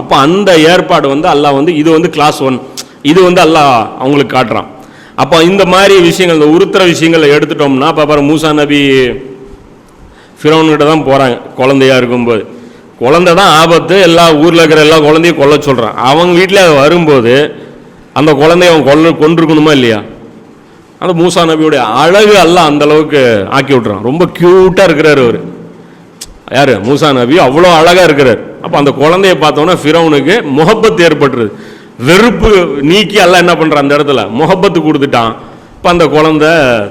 அப்போ அந்த ஏற்பாடு வந்து அல்லாஹ் வந்து இது வந்து கிளாஸ் ஒன் இது வந்து அல்லாஹ் அவங்களுக்கு காட்டுறான். அப்போ இந்த மாதிரி விஷயங்கள் இந்த உருத்துற விஷயங்களை எடுத்துட்டோம்னா இப்போ பாரு மூசா நபி ஃபிரோன்கிட்ட தான் போகிறாங்க குழந்தையா இருக்கும்போது. குழந்தை தான் ஆபத்து எல்லா ஊரில் இருக்கிற எல்லா குழந்தையும் கொல்ல சொல்கிறான் அவங்க வீட்டில் வரும்போது அந்த குழந்தைய அவன் கொல்ல கொண்டிருக்கணுமா இல்லையா? அந்த மூசா நபியுடைய அழகு எல்லாம் அந்த அளவுக்கு ஆக்கி விட்றான் ரொம்ப க்யூட்டாக இருக்கிறார் அவர். யார்? மூசா நபி அவ்வளோ அழகாக இருக்கிறார். அப்போ அந்த குழந்தைய பார்த்தோன்னா ஃபிரௌனுக்கு முகப்பத்து ஏற்பட்டுருது. வெறுப்பு நீக்கி எல்லாம் என்ன பண்ணுற அந்த இடத்துல? முகப்பத்து கொடுத்துட்டான். இப்போ அந்த குழந்த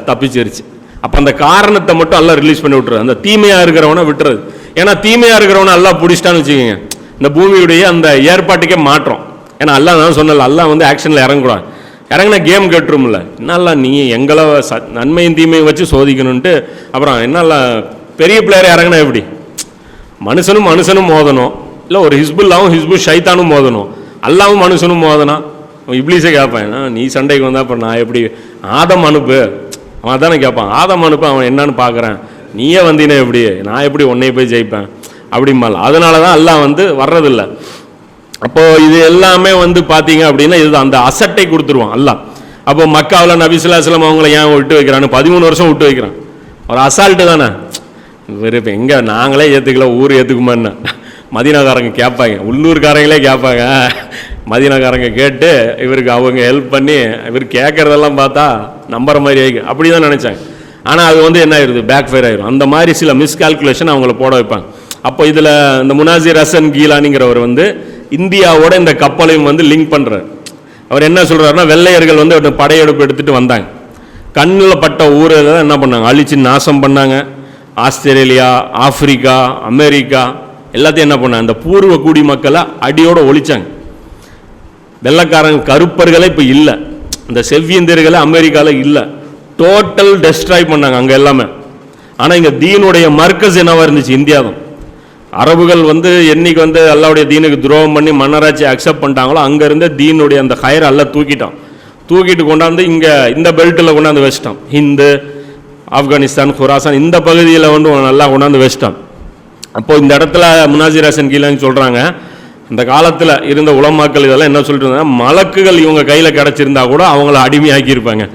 தப்பிச்சிருச்சு. அப்போ அந்த காரணத்தை மட்டும் எல்லாம் ரிலீஸ் பண்ணி விட்டுறது அந்த தீமையாக இருக்கிறவனை விட்டுறது. ஏன்னா தீமையாக இருக்கிறவனை எல்லாம் பிடிச்சிட்டான்னு வச்சுக்கோங்க. இந்த பூமியுடைய அந்த ஏற்பாட்டுக்கே மாற்றம். ஏன்னா அல்லா நான் சொன்னல எல்லாம் வந்து ஆக்ஷனில் இறங்கக்கூடாது இறங்கினா கேம் கட்டுரும்ல. என்னெல்லாம் நீ எங்களை ச நன்மையும் தீமையும் வச்சு சோதிக்கணுன்ட்டு அப்புறம் என்னெல்லாம் பெரிய பிளேயர் இறங்கினா எப்படி? மனுஷனும் மனுஷனும் மோதணும். இல்லை ஒரு ஹிஸ்புல்லாவும் ஹிஸ்புல் ஷைத்தானும் மோதணும். அல்லாவும் மனுஷனும் மோதனா? அவன் இப்ளீஸே கேட்பான் ஏன்னா நீ சண்டைக்கு வந்தா அப்புறம் நான் எப்படி ஆதம் அனுப்பு. அவன் தானே கேட்பான் ஆதம் அனுப்பு அவன் என்னன்னு பார்க்குறேன். நீயே வந்தீனே எப்படி? நான் எப்படி உன்னைய போய் ஜெயிப்பேன்? அப்படிம்பால அதனால தான் எல்லாம் வந்து வர்றதில்ல. அப்போது இது எல்லாமே வந்து பார்த்தீங்க அப்படின்னா இது அந்த அசட்டை கொடுத்துருவான் எல்லாம் அப்போ மக்காவில் நபிசுல்லாஸ்லாம் அவங்கள ஏன் விட்டு வைக்கிறான்னு பதிமூணு வருஷம் விட்டு வைக்கிறான். ஒரு அசால்ட்டு தானே? இவர் இப்போ எங்கே? நாங்களே ஏற்றுக்கல ஊர் ஏற்றுக்குமான்னு மதினாக்காரங்க கேட்பாங்க உள்ளூர்காரங்களே கேட்பாங்க மதினாக்காரங்க கேட்டு இவருக்கு அவங்க ஹெல்ப் பண்ணி இவர் கேட்குறதெல்லாம் பார்த்தா நம்புற மாதிரி ஆகி அப்படி தான் நினச்சாங்க. ஆனால் அது வந்து என்ன ஆயிடுது பேக் ஃபயர் ஆயிரும். அந்த மாதிரி சில மிஸ்கால்குலேஷன் அவங்கள போட வைப்பாங்க. அப்போ இதில் இந்த முனாசிர் ஹசன் கீலானிங்கிறவர் வந்து இந்தியாவோட இந்த கப்பலையும் வந்து லிங்க் பண்ணுறார் அவர் என்ன சொல்கிறாருன்னா வெள்ளையர்கள் வந்து படையெடுப்பு எடுத்துகிட்டு வந்தாங்க. கண்ணில் பட்ட ஊரில் என்ன பண்ணாங்க? அழிச்சு நாசம் பண்ணாங்க. ஆஸ்திரேலியா ஆப்பிரிக்கா அமெரிக்கா எல்லாத்தையும் என்ன பண்ணாங்க? இந்த பூர்வ குடிமக்களை அடியோடு ஒழிச்சாங்க. வெள்ளைக்காரங்க கருப்பர்களே இப்போ இல்லை. இந்த செவ்வியந்தியர்களே அமெரிக்காவில் இல்லை. டோட்டல் டெஸ்ட்ராய் பண்ணாங்க அங்கே எல்லாமே. ஆனால் இங்கே தீனுடைய மர்க்கஸ் என்னவாக இருந்துச்சு? இந்தியா தான் அரபுகள் வந்து என்னைக்கு வந்து அல்லாவுடைய தீனுக்கு துரோகம் பண்ணி மன்னராட்சி அக்செப்ட் பண்ணிட்டாங்களோ அங்கேருந்து தீனுடைய அந்த ஹயர் எல்லாம் தூக்கிட்டான். தூக்கிட்டு கொண்டாந்து இங்கே இந்த பெல்ட்டில் கொண்டாந்து வச்சிட்டான். ஹிந்து ஆப்கானிஸ்தான் குராசான் இந்த பகுதியில் வந்து நல்லா கொண்டாந்து வச்சிட்டான். அப்போது இந்த இடத்துல முனாசிர் ராசன் கீழன்னு சொல்கிறாங்க அந்த காலத்தில் இருந்த உலமாக்கள் இதெல்லாம் என்ன சொல்லிட்டு இருந்தாங்க மலக்குகள் இவங்க கையில் கிடச்சிருந்தா கூட அவங்கள அடிமையாக்கியிருப்பாங்க.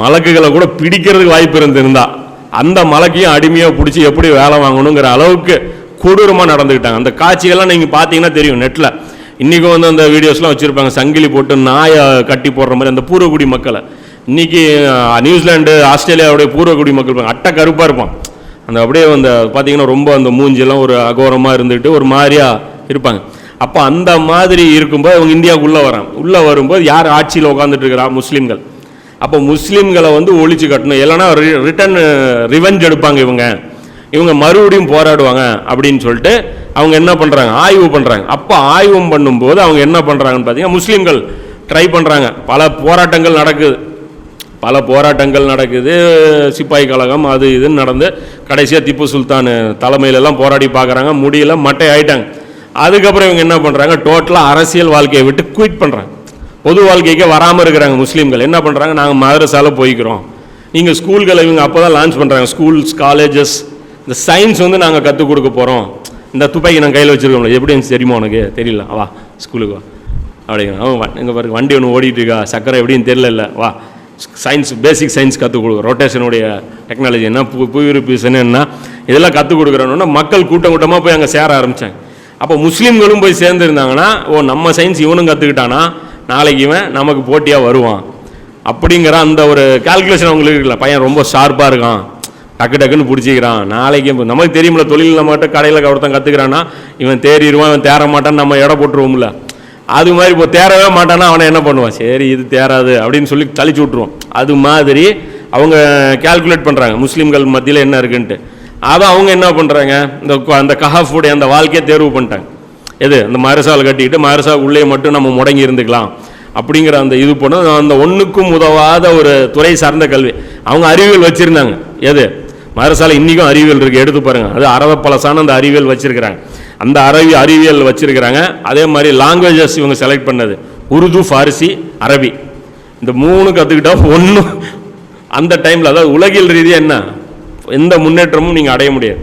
மலக்குகளை கூட பிடிக்கிறதுக்கு வாய்ப்பு இருந்திருந்தா அந்த மலக்கையும் அடிமையாக பிடிச்சி எப்படி வேலை வாங்கணுங்கிற அளவுக்கு கொடூரமாக நடந்துக்கிட்டாங்க. அந்த காட்சிகள்லாம் நீங்கள் பார்த்தீங்கன்னா தெரியும் நெட்டில் இன்றைக்கும் வந்து அந்த வீடியோஸ்லாம் வச்சுருப்பாங்க. சங்கிலி போட்டு நாயை கட்டி போடுற மாதிரி அந்த பூர்வகுடி மக்களை. இன்னைக்கு நியூசிலாண்டு ஆஸ்திரேலியா ஆஸ்திரேலியாவுடைய பூர்வகுடி மக்கள் அட்டை கருப்பாக இருப்பான் அந்த அப்படியே அந்த பார்த்தீங்கன்னா ரொம்ப அந்த மூஞ்செல்லாம் ஒரு அகோரமாக இருந்துட்டு ஒரு மாதிரியாக இருப்பாங்க. அப்போ அந்த மாதிரி இருக்கும்போது அவங்க இந்தியாவுக்குள்ளே வரான் உள்ளே வரும்போது யார் ஆட்சியில் உட்காந்துட்டு இருக்கிறா? முஸ்லீம்கள். அப்போ முஸ்லீம்களை வந்து ஒழிச்சு கட்டணும். இல்லைன்னா ரிட்டர்ன் ரிவெஞ்ச் எடுப்பாங்க இவங்க. இவங்க மறுபடியும் போராடுவாங்க அப்படின்னு சொல்லிட்டு அவங்க என்ன பண்ணுறாங்க ஆய்வு பண்ணுறாங்க அப்போ ஆய்வு பண்ணும்போது அவங்க என்ன பண்ணுறாங்கன்னு பார்த்தீங்கன்னா முஸ்லீம்கள் ட்ரை பண்ணுறாங்க பல போராட்டங்கள் நடக்குது. பல போராட்டங்கள் நடக்குது. சிப்பாய் கழகம் அது இதுன்னு நடந்து கடைசியாக திப்பு சுல்தான் தலைமையிலெல்லாம் போராடி பார்க்குறாங்க. முடியல மட்டை ஆயிட்டாங்க அதுக்கப்புறம் இவங்க என்ன பண்ணுறாங்க டோட்டலாக அரசியல் வாழ்க்கையை விட்டு குயிட் பண்ணுறாங்க பொது வாழ்க்கைக்கே வராமல் இருக்கிறாங்க முஸ்லீம்கள். என்ன பண்ணுறாங்க நாங்கள் மதரசால போய்க்கிறோம். நீங்கள் ஸ்கூல்களை இவங்க அப்போ தான் லான்ச் பண்ணுறாங்க ஸ்கூல்ஸ் காலேஜஸ் இந்த சயின்ஸ் வந்து நாங்கள் கற்றுக் கொடுக்க போகிறோம் இந்த துப்பாக்கி நாங்கள் கையில் வச்சுருக்கோம்ல. எப்படி தெரியுமா உனக்கு? தெரியல. வா ஸ்கூலுக்கு வா. அப்படிங்க. அவன் இங்கே பாருங்க வண்டி ஒன்று ஓடிட்டு இருக்கா. சக்கரை எப்படின்னு தெரியல வா. சயின்ஸ் பேசிக் சயின்ஸ் கற்றுக் கொடுக்குறோம். ரொட்டேஷனுடைய டெக்னாலஜி என்ன பு புவியிருப்பீசன் என்ன இதெல்லாம் கற்றுக் கொடுக்குறோன்னா மக்கள் கூட்டம் கூட்டமாக போய் அங்கே சேர ஆரம்பித்தாங்க அப்போ முஸ்லீம்களும் போய் சேர்ந்துருந்தாங்கன்னா ஓ நம்ம சயின்ஸ் இவனும் கற்றுக்கிட்டானா நாளைக்கு இவன் நமக்கு போட்டியாக வருவான். அப்படிங்கிற அந்த ஒரு கால்குலேஷன் அவங்களுக்கு இருக்குல்ல. பையன் ரொம்ப ஷார்ப்பாக இருக்கான். டக்கு டக்குன்னு பிடிச்சிக்கிறான். நாளைக்கு நமக்கு தெரியுமில்ல தொழில் நம்மகிட்ட கடையில் ஒருத்தன் கற்றுக்கிறான்னா இவன் தேறிடுவான் இவன் தேர மாட்டான்னு நம்ம இடம் போட்டுருவோம்ல. அது மாதிரி இப்போ தேரவே மாட்டானா அவனை என்ன பண்ணுவான்? சரி இது தேராது அப்படின்னு சொல்லி தளிச்சு விட்ருவான் அது மாதிரி அவங்க கால்குலேட் பண்ணுறாங்க முஸ்லீம்கள் மத்தியில் என்ன இருக்குன்ட்டு. அதை அவங்க என்ன பண்ணுறாங்க இந்த அந்த கஹாஃபுடைய அந்த வாழ்க்கையை தேர்வு பண்ணிட்டாங்க. எது? அந்த மரசால் கட்டிக்கிட்டு மரசா உள்ளே மட்டும் நம்ம முடங்கி இருந்துக்கலாம். அப்படிங்கிற அந்த இது பண்ண அந்த ஒன்றுக்கும் உதவாத ஒரு துறை சார்ந்த கல்வி. அவங்க அறிவியல் வச்சுருந்தாங்க. எது? மரசால இன்றைக்கும் அறிவியல் இருக்குது எடுத்து பாருங்கள் அது அறவ பழசான அந்த அறிவியல் வச்சுருக்கிறாங்க. அந்த அரபி அறிவியல் வச்சுருக்கிறாங்க. அதே மாதிரி லாங்குவேஜஸ் இவங்க செலக்ட் பண்ணது. உருது ஃபாரிசி அரபி. இந்த மூணு கற்றுக்கிட்டா ஒன்றும் அந்த டைமில் அதாவது உலகில் ரீதியாக என்ன? எந்த முன்னேற்றமும் நீங்கள் அடைய முடியாது.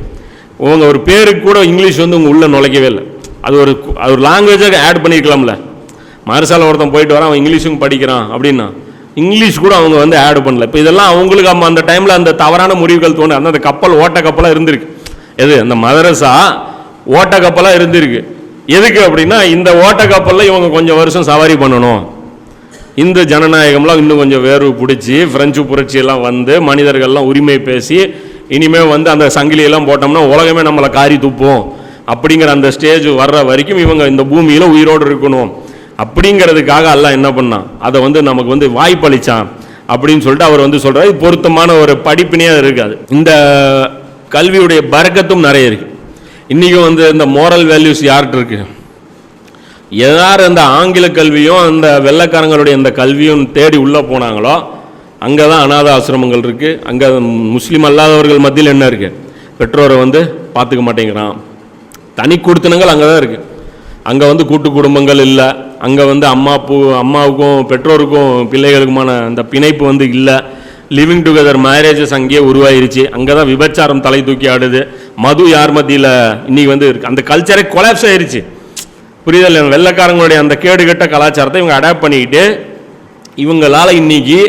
உங்க ஒரு பேருக்கு கூட இங்கிலீஷ் வந்து உங்கள் உள்ளே நுழைக்கவே இல்லை. அது ஒரு அது ஒரு லாங்குவேஜாக ஆட் பண்ணியிருக்கலாம்ல மறுசால ஒருத்தன் போயிட்டு வரான் அவன் இங்கிலீஷும் படிக்கிறான் அப்படின்னா இங்கிலீஷ் கூட அவங்க வந்து ஆட் பண்ணல. இப்போ இதெல்லாம் அவங்களுக்கு நம்ம அந்த டைமில் அந்த தவறான முடிவுகள் தோணு அந்த அந்த கப்பல் ஓட்ட கப்பலாக இருந்திருக்கு. எது? அந்த மதரசா ஓட்ட கப்பலாக இருந்திருக்கு. எதுக்கு அப்படின்னா இந்த ஓட்ட கப்பலில் இவங்க கொஞ்சம் வருஷம் சவாரி பண்ணணும். இந்த ஜனநாயகம்லாம் இன்னும் கொஞ்சம் வேர்வு பிடிச்சி பிரெஞ்சு புரட்சி எல்லாம் வந்து மனிதர்கள்லாம் உரிமை பேசி இனிமேல் வந்து அந்த சங்கிலியெல்லாம் போட்டோம்னா உலகமே நம்மளை காரி துப்போம். அப்படிங்கிற அந்த ஸ்டேஜ் வர்ற வரைக்கும் இவங்க இந்த பூமியில் உயிரோடு இருக்கணும். அப்படிங்கிறதுக்காக எல்லாம் என்ன பண்ணான்? அதை வந்து நமக்கு வந்து வாய்ப்பளிச்சான். அப்படின்னு சொல்லிட்டு அவர் வந்து சொல்கிறார் பொருத்தமான ஒரு படிப்பினையாக இருக்காது இந்த கல்வியுடைய பறக்கத்தும் நிறைய இருக்குது இன்றைக்கும் வந்து இந்த மோரல் வேல்யூஸ் யார்கிட்ட இருக்கு? யார் அந்த ஆங்கில கல்வியும் அந்த வெள்ளைக்காரங்களுடைய அந்த கல்வியும் தேடி உள்ளே போனாங்களோ அங்கே தான் அனாத ஆசிரமங்கள் இருக்குது அங்கே முஸ்லீம் அல்லாதவர்கள் மத்தியில் என்ன இருக்குது பெற்றோரை வந்து பார்த்துக்க மாட்டேங்கிறான். தனி கொடுத்தனங்கள் அங்கே தான் இருக்குது அங்கே வந்து கூட்டு குடும்பங்கள் இல்லை. அங்கே வந்து அம்மா பூ அம்மாவுக்கும் பெற்றோருக்கும் பிள்ளைகளுக்குமான அந்த பிணைப்பு வந்து இல்லை. லிவிங் டுகெதர் மேரேஜஸ் அங்கேயே உருவாயிருச்சு. அங்கே தான் விபச்சாரம் தலை தூக்கி ஆடுது. மது யார் மத்தியில் இன்னைக்கு வந்து இருக்கு. அந்த கல்ச்சரே கொலாப்ஸ் ஆயிருச்சு. புரியுதல் வெள்ளைக்காரங்களுடைய அந்த கேடுகெட்ட கலாச்சாரத்தை இவங்க அடாப்ட் பண்ணிக்கிட்டு இவங்களால இன்னைக்கு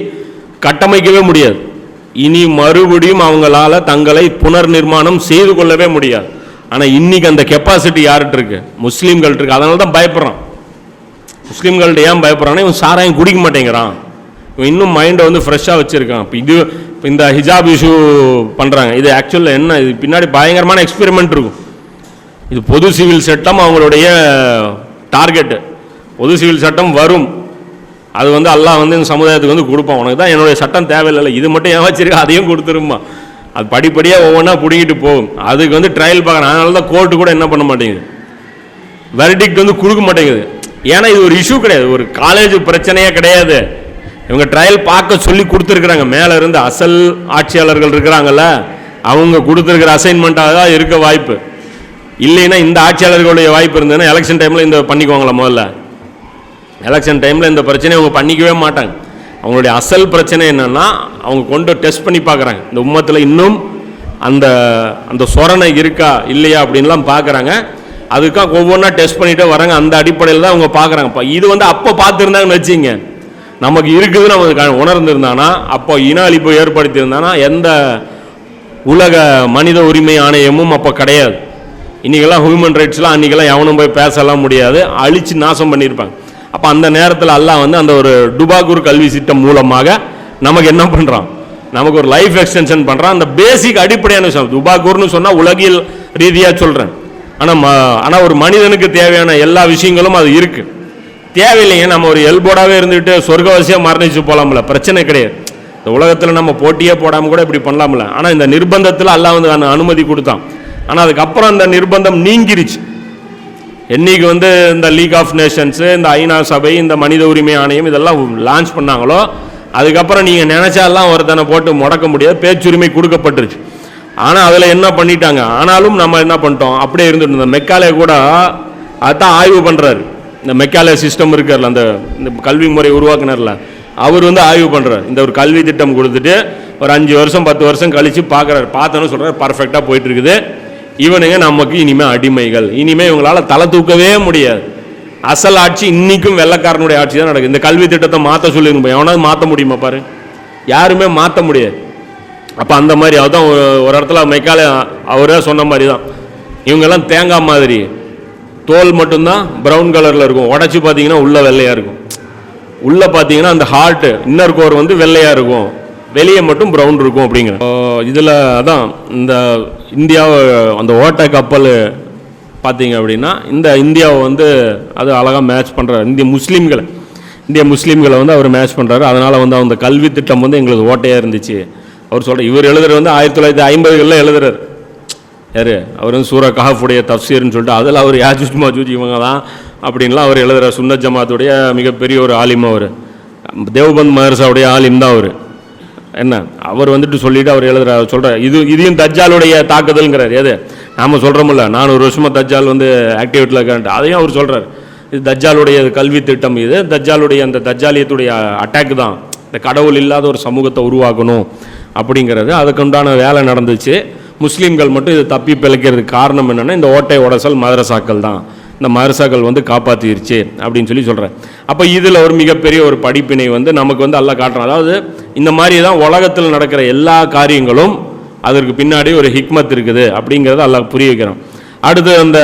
கட்டமைக்கவே முடியாது. இனி மறுபடியும் அவங்களால தங்களை புனர் நிர்மாணம் செய்து கொள்ளவே முடியாது. ஆனால் இன்னைக்கு அந்த கெப்பாசிட்டி யார்கிட்ட இருக்கு? முஸ்லீம்கள்ட்ட இருக்கு. அதனால தான் பயப்படுறான். முஸ்லீம்கள்ட்ட ஏன் பயப்படுறான்னா இவன் சாராயம் குடிக்க மாட்டேங்கிறான். இன்னும் மைண்டை வந்து ஃப்ரெஷ்ஷாக வச்சுருக்கான். இப்போ இது இப்போ இந்த ஹிஜாப் இஷ்யூ பண்ணுறாங்க இது ஆக்சுவலில் என்ன இது பின்னாடி பயங்கரமான எக்ஸ்பெரிமெண்ட் இருக்கும். இது பொது சிவில் சட்டம் அவங்களுடைய டார்கெட்டு பொது சிவில் சட்டம் வரும். அது வந்து எல்லாம் வந்து இந்த சமுதாயத்துக்கு வந்து கொடுப்பான். உனக்கு தான் என்னுடைய சட்டம் தேவையில்லை இது மட்டும் ஏன் வச்சிருக்கா? அதையும் கொடுத்துருமா அது படிப்படியாக ஒவ்வொன்றா பிடிக்கிட்டு போகும். அதுக்கு வந்து ட்ரையல் பார்க்குறேன் அதனால தான் கோர்ட்டு கூட என்ன பண்ண மாட்டேங்குது. வெர்டிக்ட் வந்து கொடுக்க மாட்டேங்குது. ஏன்னா இது ஒரு இஷ்யூ கிடையாது. ஒரு காலேஜ் பிரச்சனையே கிடையாது. இவங்க ட்ரையல் பார்க்க சொல்லி கொடுத்துருக்குறாங்க. மேலே இருந்து அசல் ஆட்சியாளர்கள் இருக்கிறாங்கல்ல அவங்க கொடுத்துருக்கிற அசைன்மெண்ட்டாக தான் இருக்க வாய்ப்பு. இல்லைன்னா இந்த ஆட்சியாளர்களுடைய வாய்ப்பு இருந்ததுன்னா எலெக்ஷன் டைமில் இந்த பண்ணிக்குவாங்களா முதல்ல? எலெக்ஷன் டைமில் இந்த பிரச்சனையை அவங்க பண்ணிக்கவே மாட்டாங்க. அவங்களுடைய அசல் பிரச்சனை என்னென்னா அவங்க கொண்டு டெஸ்ட் பண்ணி பார்க்குறாங்க. இந்த உம்மத்தில் இன்னும் அந்த அந்த சொரணை இருக்கா இல்லையா அப்படின்லாம் பார்க்குறாங்க. அதுக்காக ஒவ்வொன்றா டெஸ்ட் பண்ணிட்டே வராங்க அந்த அடிப்படையில் தான் அவங்க பார்க்குறாங்க. இது வந்து அப்போ பார்த்துருந்தாங்கன்னு வச்சுங்க நமக்கு இருக்குதுன்னு அவன் உணர்ந்திருந்தானா? அப்போ இன அழிப்பு ஏற்படுத்தியிருந்தானா? எந்த உலக மனித உரிமை ஆணையமும் அப்போ கிடையாது. இன்றைக்கெல்லாம் ஹியூமன் ரைட்ஸ்லாம் அன்றைக்கெல்லாம் எவனும் போய் பேசலாம் முடியாது. அழித்து நாசம் பண்ணியிருப்பாங்க. அப்போ அந்த நேரத்தில் எல்லாம் வந்து அந்த ஒரு டுபாகூர் கல்வி திட்டம் மூலமாக நமக்கு என்ன பண்ணுறான் நமக்கு ஒரு லைஃப் எக்ஸ்டென்ஷன் பண்ணுறான் அந்த பேசிக் அடிப்படையான விஷயம். துபாகூர்னு சொன்னால் உலகியல் ரீதியாக சொல்கிறேன் ஆனால் ஆனால் ஒரு மனிதனுக்கு தேவையான எல்லா விஷயங்களும் அது இருக்குது தேவையில்லைங்க நம்ம ஒரு எல்போடாகவே இருந்துட்டு சொர்க்கவாசியாக மரணிச்சு போகலாம்ல பிரச்சனை கிடையாது. இந்த உலகத்தில் நம்ம போட்டியே போடாமல் கூட இப்படி பண்ணலாம்ல. ஆனால் இந்த நிர்பந்தத்தில் அல்லா வந்து அனுமதி கொடுத்தான். ஆனால் அதுக்கப்புறம் அந்த நிர்பந்தம் நீங்கிருச்சு. என்னைக்கு வந்து இந்த லீக் ஆஃப் நேஷன்ஸு இந்த ஐநா சபை இந்த மனித உரிமை ஆணையம் இதெல்லாம் லான்ச் பண்ணாங்களோ அதுக்கப்புறம் நீங்கள் நினச்சாலாம் ஒருத்தனை போட்டு முடக்க முடியாது பேச்சுரிமை கொடுக்கப்பட்டுருச்சு. ஆனால் அதில் என்ன பண்ணிட்டாங்க? ஆனாலும் நம்ம என்ன பண்ணிட்டோம்? அப்படியே இருந்துட்டு இருந்தோம். மெக்காலே கூட அதான் ஆய்வு பண்ணுறாரு இந்த மெக்கால சிஸ்டம் இருக்கார்ல அந்த இந்த கல்வி முறை உருவாக்குனார்ல அவர் வந்து ஆய்வு பண்ணுறார் இந்த ஒரு கல்வி திட்டம் கொடுத்துட்டு ஒரு அஞ்சு வருஷம் பத்து வருஷம் கழித்து பார்க்குறாரு. பார்த்தோன்னு சொல்கிறார் பர்ஃபெக்டாக போயிட்டு இருக்குது இவனுங்க நமக்கு இனிமேல் அடிமைகள். இனிமேல் இவங்களால் தலை தூக்கவே முடியாது. அசல் ஆட்சி இன்றைக்கும் வெள்ளைக்காரனுடைய ஆட்சி தான் நடக்குது. இந்த கல்வி திட்டத்தை மாற்ற சொல்லிருங்க எவனாவது மாற்ற முடியுமா பாரு? யாருமே மாற்ற முடியாது. அப்போ அந்த மாதிரி அதுதான் ஒரு ஒரு இடத்துல மைக்காலே அவரே சொன்ன மாதிரி தான் இவங்கெல்லாம் தேங்காய் மாதிரி. தோல் மட்டும்தான் ப்ரௌன் கலரில் இருக்கும். உடச்சி பார்த்தீங்கன்னா உள்ள வெள்ளையாக இருக்கும். உள்ளே பார்த்தீங்கன்னா அந்த ஹார்ட்டு இன்னர் கோர் வந்து வெள்ளையாக இருக்கும். வெளியே மட்டும் ப்ரௌன் இருக்கும் அப்படிங்கிற. இதில் அதான் இந்த இந்தியாவை அந்த ஓட்ட கப்பல் பார்த்தீங்க அப்படின்னா இந்த இந்தியாவை வந்து அது அழகாக மேட்ச் பண்ணுறாரு இந்திய முஸ்லீம்களை இந்திய முஸ்லீம்களை வந்து அவர் மேட்ச் பண்ணுறாரு அதனால் வந்து அந்த கல்வி திட்டம் வந்து எங்களுக்கு ஓட்டையாக இருந்துச்சு. அவர் சொல்கிற இவர் எழுதுறது வந்து ஆயிரத்தி தொள்ளாயிரத்தி ஐம்பதுகளில் எழுதுறாரு. யாரு? அவர் வந்து சூரா கஹாஃபுடைய தப்சீர்னு சொல்லிட்டு அதில் அவர் யாஜூஜ் மாஜூஜ் இவங்க தான் அப்படின்லாம் அவர் எழுதுகிற சுன்னத் ஜமாத்துடைய மிகப்பெரிய ஒரு ஆலிம் அவர். தேவபந்த் மதரசாவுடைய ஆலிம் தான் அவர். என்ன? அவர் வந்துட்டு சொல்லிட்டு அவர் எழுதுற சொல்கிறார் இது இதையும் தஜ்ஜாலுடைய தாக்குதல்ங்கிறார். எது? நாம் சொல்கிறோமில்ல நான் நானூறு வருஷமாக தஜ்ஜால் வந்து ஆக்டிவேட்டில் இருக்கான்ட்டு. அதையும் அவர் சொல்கிறார் இது தஜ்ஜாலுடைய கல்வி திட்டம் இது. தஜ்ஜாலுடைய அந்த தஜ்ஜாலியத்துடைய அட்டாக் தான். இந்த கடவுள் இல்லாத ஒரு சமூகத்தை உருவாக்கணும் அப்படிங்கிறது. அதுக்குண்டான வேலை நடந்துச்சு. முஸ்லீம்கள் மட்டும் இது தப்பி பிழைக்கிறதுக்கு காரணம் என்னென்னா இந்த ஓட்டை உடசல் மதரசாக்கள் தான். இந்த மதரசாக்கள் வந்து காப்பாற்றிருச்சு அப்படின்னு சொல்லி சொல்கிறேன் அப்போ இதில் ஒரு மிகப்பெரிய ஒரு படிப்பினை வந்து நமக்கு வந்து எல்லாம் காட்டுறோம் அதாவது இந்த மாதிரி தான் உலகத்தில் நடக்கிற எல்லா காரியங்களும் அதற்கு பின்னாடி ஒரு ஹிக்மத் இருக்குது அப்படிங்கிறத எல்லாம் புரிய வைக்கிறோம் அடுத்து அந்த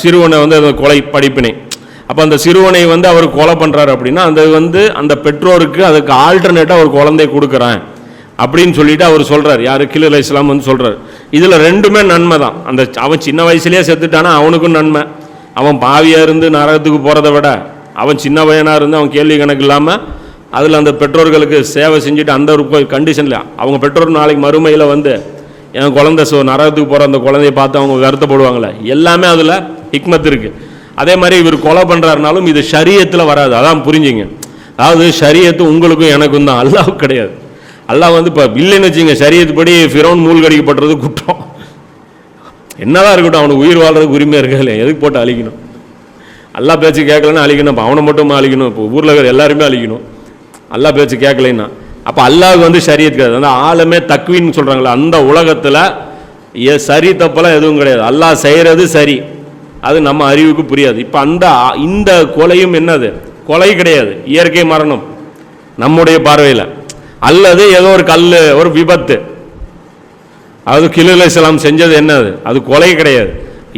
சிறுவனை வந்து அந்த கொலை படிப்பினை. அப்போ அந்த சிறுவனை வந்து அவர் கொலை பண்ணுறாரு அப்படின்னா அந்த வந்து அந்த பெற்றோருக்கு அதுக்கு ஆல்டர்னேட்டாக ஒரு குழந்தை கொடுக்குறேன் அப்படின்னு சொல்லிட்டு அவர் சொல்கிறார் யார்? கிலு இஸ்லாம் வந்து சொல்கிறார் இதில் ரெண்டுமே நன்மை தான் அந்த அவன் சின்ன வயசுலேயே செத்துட்டானா அவனுக்கும் நன்மை. அவன் பாவியாக இருந்து நரகத்துக்கு போகிறத விட அவன் சின்ன பையனாக இருந்து அவன் கேள்வி கணக்கு இல்லாமல் அதில் அந்த பெற்றோர்களுக்கு சேவை செஞ்சுட்டு அந்த ஒரு கண்டிஷனில் அவங்க பெற்றோர் நாளைக்கு மறுமையில் வந்து என் குழந்தை சோ நரகத்துக்கு போகிற அந்த குழந்தைய பார்த்து அவங்க வருத்தப்படுவாங்களே எல்லாமே அதில் ஹிக்மத் இருக்குது அதே மாதிரி இவர் கொலை பண்ணுறாருனாலும் இது சரியத்தில் வராது. அதான் புரிஞ்சுங்க. அதாவது சரியத்து உங்களுக்கும் எனக்கும் தான். அல்லாஹ் கிடையாது. அல்லாஹ் வந்து இப்போ இல்லைன்னு வச்சுங்க சரியத்துப்படி படி ஃபிரோன் மூழ்கடிக்கப்படுறது குற்றம். என்னதான் இருக்கட்டும் அவனுக்கு உயிர் வாழ்றதுக்கு உரிமை இருக்கல எதுக்கு போட்டு அழிக்கணும்? அல்லா பேச்சு கேட்கலன்னா அழிக்கணும் இப்போ அவனை மட்டும் அழிக்கணும்? இப்போ ஊரில் இருக்கிற எல்லாருமே அழிக்கணும். அல்லா பேச்சு கேட்கலைன்னா. அப்போ அல்லாஹ் வந்து ஷரியத் கிடையாது. அந்த ஆளுமே தக்வின்னு சொல்கிறாங்களே அந்த உலகத்தில் ஏ சரி தப்பெல்லாம் எதுவும் கிடையாது. அல்லாஹ் செய்கிறது சரி. அது நம்ம அறிவுக்கு புரியாது. இப்போ அந்த இந்த கொலையும் என்னது? கொலை கிடையாது. இயற்கை மரணம். நம்முடைய பார்வையில். அல்லது ஏதோ ஒரு கல் ஒரு விபத்து. அது கிலு இஸ்லாம் செஞ்சது என்னது அது? கொலை கிடையாது.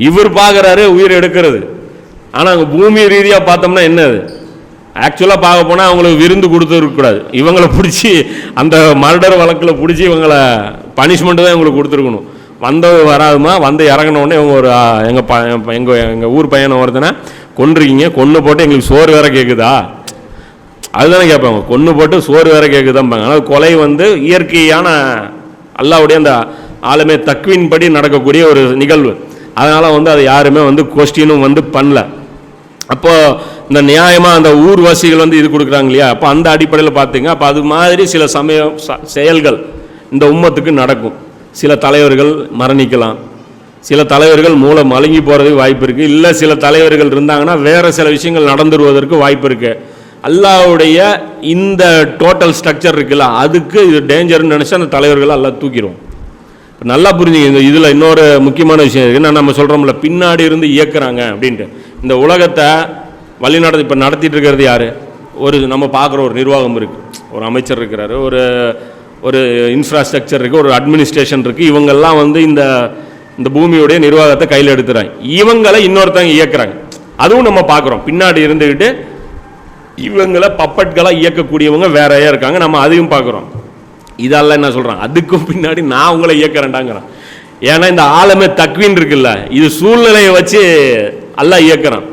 இவர் பார்க்குறாரு உயிர் எடுக்கிறது. ஆனால் அங்கே பூமி ரீதியாக பார்த்தோம்னா என்னது ஆக்சுவலாக பார்க்க போனால் அவங்களுக்கு விருந்து கொடுத்துருக்கக்கூடாது இவங்களை பிடிச்சி அந்த மர்டர் வழக்கில் பிடிச்சி இவங்களை பனிஷ்மெண்ட்டு தான் இவங்களுக்கு கொடுத்துருக்கணும். வந்தது வராதுமா? வந்து இறங்கினோடனே இவங்க ஒரு எங்கள் ப எங்கள் எங்கள் ஊர் பையனை ஒருத்தனை கொன்றுருக்கீங்க. கொன்று போட்டு எங்களுக்கு சோறு வேற கேட்குதா அதுதானே கேட்பாங்க. கொன்று போட்டு சோறு வேற கேட்குதாம்பாங்க ஆனால் கொலை வந்து இயற்கையான அல்லாவுடைய அந்த ஆளுமே தக்வின் படி நடக்கக்கூடிய ஒரு நிகழ்வு. அதனால் வந்து அதை யாருமே வந்து கொஸ்டினும் வந்து பண்ணல. அப்போது இந்த நியாயமாக அந்த ஊர்வாசிகள் வந்து இது கொடுக்குறாங்க இல்லையா? அப்போ அந்த அடிப்படையில் பார்த்தீங்க. அப்போ அது மாதிரி சில சமயம் ச- செயல்கள் இந்த உம்மத்துக்கு நடக்கும். சில தலைவர்கள் மரணிக்கலாம். சில தலைவர்கள் மூலம் மலங்கி போகிறதுக்கு வாய்ப்பு இருக்குது இல்லை சில தலைவர்கள் இருந்தாங்கன்னா வேறு சில விஷயங்கள் நடந்துருவதற்கு வாய்ப்பு இருக்குது அல்லாவுடைய இந்த டோட்டல் ஸ்ட்ரக்சர் இருக்குல்ல அதுக்கு இது டேஞ்சர்னு நினச்சி அந்த தலைவர்கள் எல்லாம் தூக்கிடுவோம் நல்லா புரிஞ்சுங்க இந்த இதில் இன்னொரு முக்கியமான விஷயம் என்ன நம்ம சொல்கிறோம்ல பின்னாடி இருந்து இயக்குறாங்க அப்படின்ட்டு. இந்த உலகத்தை வழிநடத்து இப்போ நடத்திட்டு இருக்கிறது யார்? ஒரு நம்ம பார்க்குற ஒரு நிர்வாகம் இருக்குது ஒரு அமைச்சர் இருக்கிறாரு ஒரு ஒரு இன்ஃப்ராஸ்ட்ரக்சர் இருக்குது ஒரு அட்மினிஸ்ட்ரேஷன் இருக்குது இவங்கெல்லாம் வந்து இந்த இந்த பூமியுடைய நிர்வாகத்தை கையில் எடுத்துறாங்க. இவங்களை இன்னொருத்தவங்க இயக்குறாங்க. அதுவும் நம்ம பார்க்குறோம். பின்னாடி இருந்துக்கிட்டு இவங்களை பப்பட்களாக இயக்கக்கூடியவங்க வேறையாக இருக்காங்க. நம்ம அதையும் பார்க்குறோம். இதெல்லாம் என்ன சொல்கிறான் அதுக்கும் பின்னாடி நான் உங்களை இயக்கிறேன்டாங்கிறேன். ஏன்னா இந்த ஆலமே தக்வின் இருக்குல்ல இது சூழ்நிலையை வச்சு அல்லாஹ் இயக்கிறான்.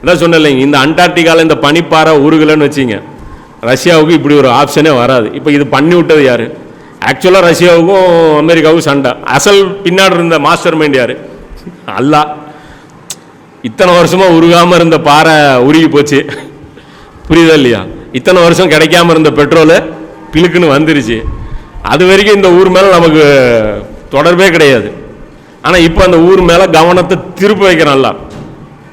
அதான் சொன்னலைங்க இந்த அண்டார்டிகாவில் இந்த பனிப்பாறை உருகலைன்னு வச்சிங்க ரஷ்யாவுக்கு இப்படி ஒரு ஆப்ஷனே வராது. இப்போ இது பண்ணி விட்டது யார்? ஆக்சுவலாக ரஷ்யாவுக்கும் அமெரிக்காவுக்கும் சண்டை. அசல் பின்னாடி இருந்த மாஸ்டர் மைண்ட் யார்? அல்லாஹ். இத்தனை வருஷமாக உருகாமல் இருந்த பாறை உருகி போச்சு. புரியுதா இல்லையா? இத்தனை வருஷம் கிடைக்காம இருந்த பெட்ரோலு பிழுக்குன்னு வந்துருச்சு. அது வரைக்கும் இந்த ஊர் மேலே நமக்கு தொடர்பே கிடையாது. ஆனால் இப்போ அந்த ஊர் மேலே கவனத்தை திருப்பி வைக்கிறான் அல்லா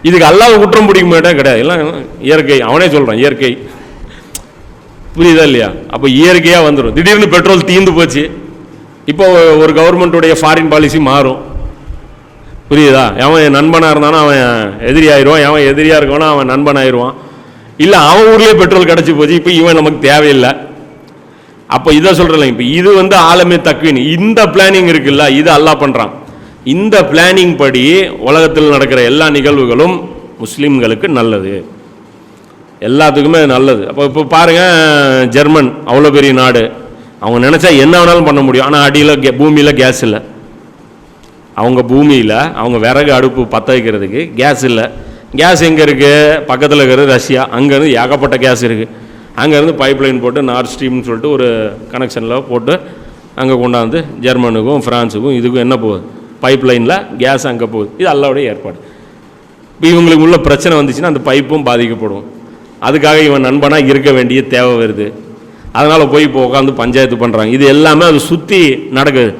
இதுக்கு அல்லாத குற்றம் பிடிக்க மாட்டே கிடையாது. எல்லாம் இயற்கை. அவனே சொல்கிறான் இயற்கை. புரியுதா இல்லையா? அப்போ இயற்கையாக வந்துடும் திடீர்னு பெட்ரோல் தீந்து போச்சு. இப்போ ஒரு கவர்மெண்ட்டுடைய ஃபாரின் பாலிசி மாறும். புரியுதா? அவன் என் நண்பனாக இருந்தானா அவன் எதிரி ஆயிடுவான். அவன் எதிரியாக இருக்கவனா அவன் நண்பன் ஆயிடுவான் இல்லை அவன் ஊர்லேயே பெட்ரோல் கிடச்சி போச்சு இப்போ இவன் நமக்கு தேவையில்லை. அப்போ இதை சொல்கிறேன் இப்போ இது வந்து ஆலமே தக்வின் இந்த பிளானிங் இருக்குல்ல இது அல்லா பண்ணுறான் இந்த பிளானிங் படி உலகத்தில் நடக்கிற எல்லா நிகழ்வுகளும் முஸ்லீம்களுக்கு நல்லது. எல்லாத்துக்குமே நல்லது. அப்போ இப்போ பாருங்கள் ஜெர்மன் அவ்வளோ பெரிய நாடு. அவங்க நினச்சா என்ன வேணாலும் பண்ண முடியும். ஆனால் அடியில் கே பூமியில் கேஸ் இல்லை. அவங்க பூமியில் அவங்க விறகு அடுப்பு பற்ற வைக்கிறதுக்கு கேஸ் இல்லை. கேஸ் எங்கே இருக்குது பக்கத்தில் இருக்கிறது ரஷ்யா. அங்கேருந்து ஏகப்பட்ட கேஸ் இருக்குது அங்கேருந்து பைப் லைன் போட்டு நார்த் ஸ்ட்ரீம்னு சொல்லிட்டு ஒரு கனெக்ஷனில் போட்டு அங்கே கொண்டாந்து ஜெர்மனுக்கும் ஃப்ரான்ஸுக்கும் இதுக்கும் என்ன போகுது? பைப் லைனில் கேஸ் அங்கே போகுது. இது அல்லாவுடைய ஏற்பாடு. இப்போ இவங்களுக்கு உள்ள பிரச்சனை வந்துச்சுன்னா அந்த பைப்பும் பாதிக்கப்படும். அதுக்காக இவன் நண்பனாக இருக்க வேண்டிய தேவை வருது. அதனால் போய் இப்போ உட்காந்து பஞ்சாயத்து பண்ணுறாங்க இது எல்லாமே அது சுற்றி நடக்குது.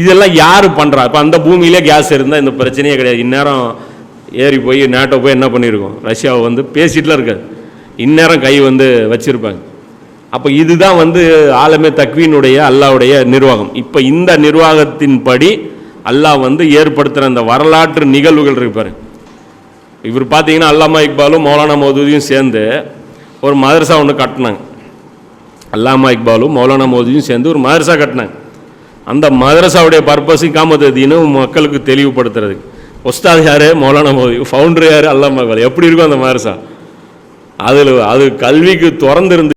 இதெல்லாம் யார் பண்ணுறா இப்போ அந்த பூமியிலே கேஸ் இருந்தால் இந்த பிரச்சனையே கிடையாது. இந்நேரம் ஏறி போய் நேட்டோ போய் என்ன பண்ணியிருக்கோம்? ரஷ்யாவை வந்து பேசிட்டுலாம் இருக்காது இந்நேரம் கை வந்து வச்சுருப்பாங்க அப்போ இதுதான் வந்து ஆலமே தக்வீனுடைய அல்லாவுடைய நிர்வாகம். இப்போ இந்த நிர்வாகத்தின் படி அல்லாஹ் வந்து ஏற்படுத்துகிற அந்த வரலாற்று நிகழ்வுகள் இருப்பார் இவர் பார்த்தீங்கன்னா அல்லாமா இக்பாலும் மௌலானா மௌதூதியும் சேர்ந்து ஒரு மதரசா ஒன்று கட்டினாங்க. அல்லாமா இக்பாலும் மௌலானா மௌதூதியும் சேர்ந்து ஒரு மதரசா கட்டினாங்க. அந்த மதரசாவுடைய பர்பஸும் காமதீனும் மக்களுக்கு தெளிவுபடுத்துறதுக்கு. உஸ்தாத் யார்? மௌலானா மோதி ஃபவுண்டர் யார்? அல்லாமல் எப்படி இருக்கும் அந்த மதரசா அதில் அது கல்விக்கு திறந்திருந்து